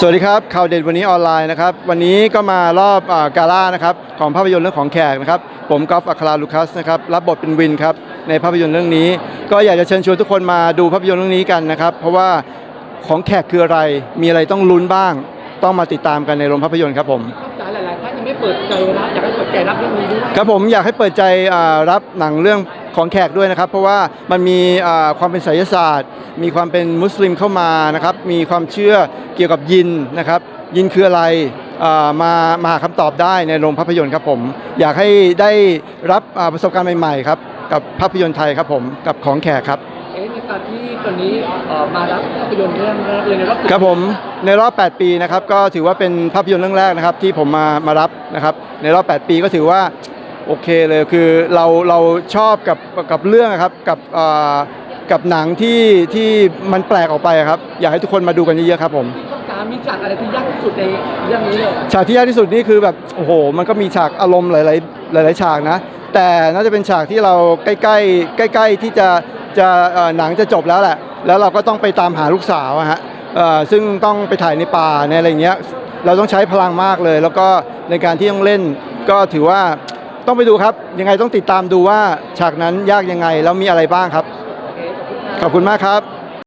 สวัสดีครับข่าวเด็ดวันนี้ออนไลน์นะครับ วันนี้ก็มารอบอากาล่านะครับของภาพยนตร์เรื่องของแขกนะครับ ผมกอล์ฟอัคราลูคัสนะครับรับบทเป็นวินครับในภาพยนตร์เรื่องนี้ ก็อยากจะเชิญชวนทุกคนมาดูภาพยนตร์เรื่องนี้กันนะครับ เพราะว่าของแขกคืออะไรมีอะไรต้องลุ้นบ้าง ต้องมาติดตามกันในโรงภาพยนตร์ครับผมครับจ๋าหลายๆท่านยังไม่เปิดใจรับอยากให้เปิดใจรับเรื่องนี้ด้วยครับผมอยากให้เปิดใจอ่ารับหนังเรื่อง ของแขกด้วยนะครับ เพราะว่ามันมีอ่าความเป็นไสยศาสตร์ มีความเป็นมุสลิมเข้ามานะครับ มีความเชื่อเกี่ยวกับยินนะครับ ยินคืออะไรอ่ามามาหาคำตอบได้ในโรงภาพยนตร์ครับผม อยากให้ได้รับอ่าประสบการณ์ใหม่ๆครับกับภาพยนตร์ไทยครับผมกับของแขกครับเอ๊ะในการที่ตอนนี้เอ่อมารับภาพยนตร์เรื่องแรกเลยในรอบครับผมในรอบ 8 ปีนะครับก็ถือว่าเป็นภาพยนตร์เรื่องแรกนะครับ ที่ผมมามารับนะครับ ในรอบ 8 ปีก็ถือว่า โอเคเลยคือเราเราชอบกับกับเรื่องอะครับกับเอ่อกับหนังที่ที่มันแปลกออกไปอะครับ อยากให้ทุกคนมาดูกันเยอะๆครับผมครับจ๋ามีฉากอะไรที่ยากที่สุดในเรื่องนี้เลยฉากที่ยากที่สุดนี่คือแบบโอ้โห มันก็มีฉากอารมณ์หลาย ๆ หลาย ๆ ฉากนะ แต่น่าจะเป็นฉากที่เราใกล้ๆใกล้ ๆ ที่จะจะเอ่อหนังจะจบแล้วแหละ แล้วเราก็ต้องไปตามหาลูกสาวอะฮะเอ่อซึ่งต้องไปถ่ายในป่าในอะไรอย่างเงี้ยเราต้องใช้พลังมากเลย แล้วก็ในการที่ต้องเล่นก็ถือว่า ต้องไปดูครับ ยังไงต้องติดตามดูว่าฉากนั้นยากยังไงแล้วมีอะไรบ้างครับ ขอบคุณมากครับ